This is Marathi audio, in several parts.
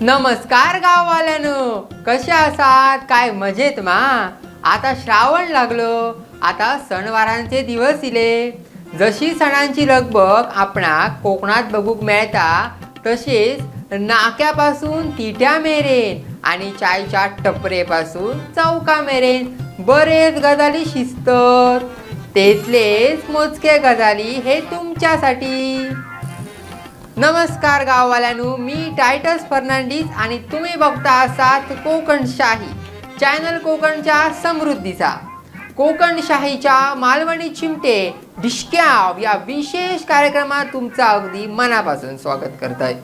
नमस्कार गाववाल्यानो कसे आसात? काय मजेत मा? आता श्रावण लागलो आता सणवारांचे दिवस इले. जशी सणांची लगबग आपणाक कोकणात बघूक मेळटा तसेच नाक्यापासून तिट्या मेरेन आणि चायच्या टपरेपासून चौका मेरेन. बरेच गजाली शिस्तर. तेथलेच मोजके गजाली हे तुमच्यासाठी. नमस्कार गाववाल्यांनो मी टायटस फर्नांडिस आणि तुम्ही बघता असात कोकणशाही चॅनल कोकणच्या समृद्धीचा. कोकणशाहीच्या मालवणी चिमटे डिशक्याव या विशेष कार्यक्रमात तुमचं अगदी मनापासून स्वागत करतोय.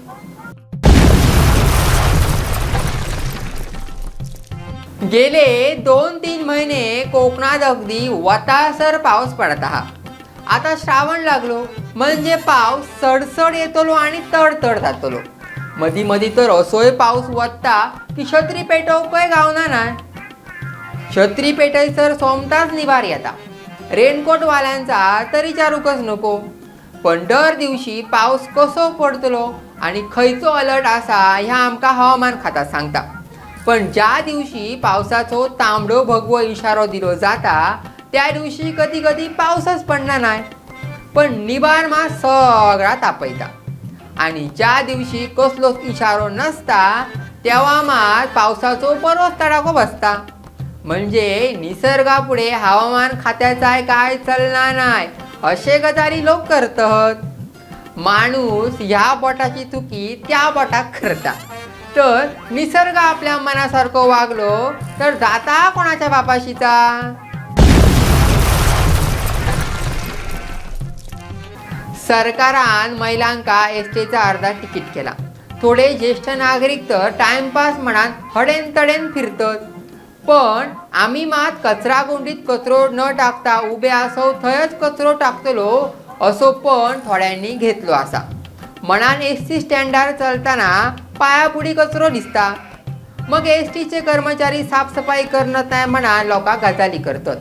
गेले दोन तीन महिने कोकणात अगदी वतासर पाऊस पडत आहा. आता श्रावण लागलो म्हणजे पाऊस सडसड येतलो आणि तडतड जातलो. मधी मधी तर असोय पाऊस वत्ता की छत्री पेटवपय गावना नाय. छत्री पेटायसर सोमताच निभार येता रेनकोट वाल्यांचा तरी चारूकच नको. पण दर दिवशी पाऊस कसो पडतलो आणि खयचो अलर्ट आसा ह्या आमकां हवामान खाता सांगता. पण ज्या दिवशी पावसाचो तांबडो भगवो इशारो दिलो जाता त्या दिवशी कधी कधी पावसच पडना नाय पण निबार मा सगळा तापयता आणि ज्या दिवशी कसलोच इशारो नसता तेव्हा मात पावसाचो बरोच तडाखो बसता. म्हणजे निसर्गापुढे हवामान खात्याचा काय चलना नाय असे गजाली लोक करतत माणूस ह्या बोटाची चुकी त्या बोटाक करता. तर निसर्ग आपल्या मनासारखं वागलो तर जाता कोणाच्या बापाशीचा? सरकारान महिलांका एसटीचा अर्धा तिकीट केला. थोडे ज्येष्ठ नागरिक तर टाइमपास म्हणान हडेन तडेन फिरतत. पण आम्ही मात कचरा गुंडीत कचरो न टाकता उभे असो थंयच कचरो टाकतलो असो पण थोड्यांनी घेतलो असा म्हणान एस टी स्टँडार चलताना पायापुढी कचरो दिसता. मग एस टीचे कर्मचारी साफसफाई करत नाही म्हणा लोकां गजाली करतात.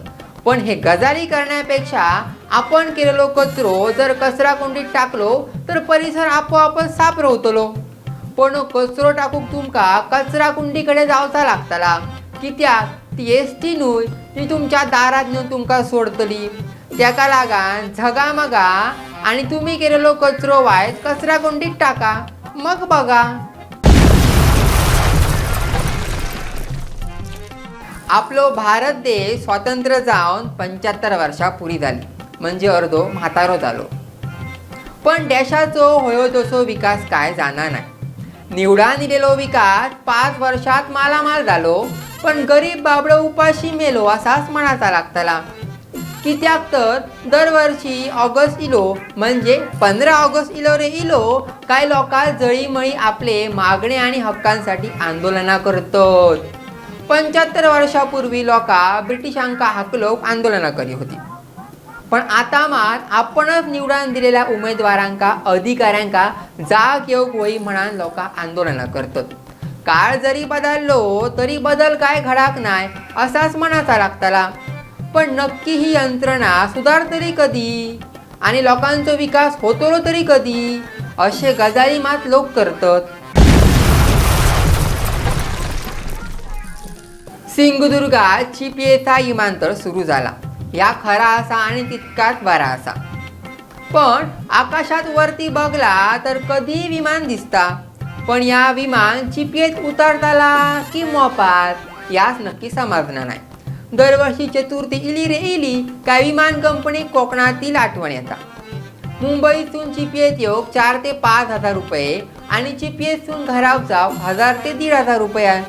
पण हे गजाली करण्यापेक्षा आपण केलेलो कचरो जर कचरा कुंडीत टाकलो तर परिसर आपोआपच साफ रावतलो. पण कचरो टाकूक तुमका कचरा कुंडीकडे जावचा लागतला. कित्याक? ती एस टी न्हय ती तुमच्या दारात नेऊन तुमका सोडतली. त्याका लागान झगामगा आणि तुम्ही केलेलो कचरो वायज कचरा कुंडीत टाका. मग बघा. आपलो भारत देश स्वातंत्र्य जावन पंच्याहत्तर वर्षां पुरी जाली म्हणजे अर्दो म्हातारो जालो पण देशाचो होयो तसो विकास काय जाना नाही. निवडान इलेलो विकास पाच वर्षात मालामाल जालो पण गरीब बाबडो उपाशी मेलो असाच म्हणाचा लागतला. कित्याक तर दरवर्षी ऑगस्ट इलो म्हणजे पंधरा ऑगस्ट इलो रे इलो काय लोकां जळीमळी आपले मागणे आणि हक्कांसाठी आंदोलना करतात. पंच्याहत्तर वर्षापूर्वी लोकां ब्रिटिशांका हाकलोक आंदोलना करी होती. पण आता मात आपणच निवडून दिलेल्या उमेदवारांका अधिकाऱ्यांका जाग येऊक होई म्हणान लोकां आंदोलनां करतात. काळ जरी बदललो तरी बदल काय घडाक नाय असाच मनाचा लागतला. पण नक्की ही यंत्रणा सुधारतली कधी? आणि लोकांचो विकास होतलो तरी कधी? असे गजाली मात लोक करतात. सिंधुदुर्गात चिपियेचा विमानतळ सुरू झाला. या खरा असा आणि तितकाच बरा असा. पण आकाशात वरती बघला तर कधी विमान दिसता? पण या विमान चिपयेत उतरताला की मोपात? यास नक्की समजणार नाही. दरवर्षी चतुर्थी इली रे इली काय विमान कंपनी कोकणातील आठवण येता. मुंबईतून चिपयेत येऊक चार ते पाच हजार रुपये आणि चिपयेतून घरावचा हजार ते दीड हजार रुपया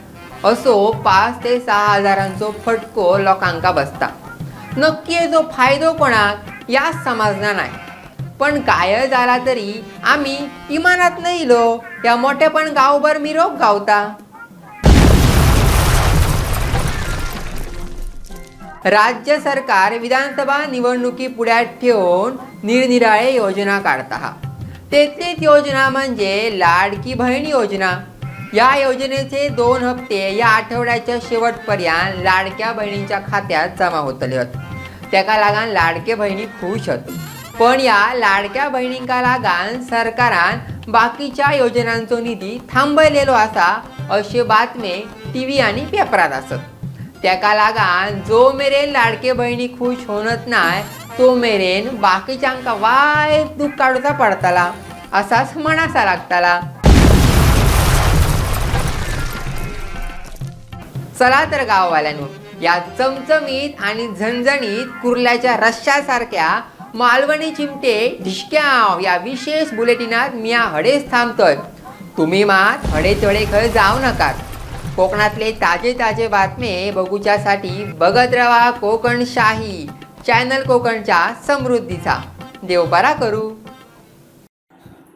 असो पाच ते सहा हजारांचो फटको लोकांका बसता. नक्की हेजो फायदो कोणाक? याच समजना नाही. पण काय झाला तरी आम्ही इमानात नाही इलो या मोठेपण गावभर मिरोप गावता. राज्य सरकार विधानसभा निवडणुकी पुढ्यात ठेवून निरनिराळे योजना काढता. तेथलीच योजना म्हणजे लाडकी बहीण योजना. या योजनेचे दोन हप्ते या आठवड्याच्या शेवटपर्यंत लाडक्या बहिणींच्या खात्यात जमा होतले होत. त्याका लागून लाडके बहिणी खुश होत. पण या लाडक्या बहिणींका लागान सरकारान बाकीच्या योजनांचो निधी थांबयलेलो असा अशे बातमे टी व्ही आणि पेपरात असत. त्याका लागान जो मेरेन लाडके बहिणी खुश होणत नाय तो मेरेन बाकीच्यांका वायट दूख काढूचा पडतला असाच म्हणासा लागताला. चला तर गाववाल्यांनो या चमचमीत आणि झणझणीत कुर्ल्याच्या रश्श्यासारख्या मालवणी चिमटे ढिशक्याव या विशेष बुलेटिनात मी या हडेच थांबतोय. तुम्ही मात हडे तडे खंय जाऊ नका. कोकणातले ताजे ताजे बातमे बघूच्यासाठी बघत रवा कोकण शाही चॅनल कोकणच्या समृद्धीचा. देव बरा करू.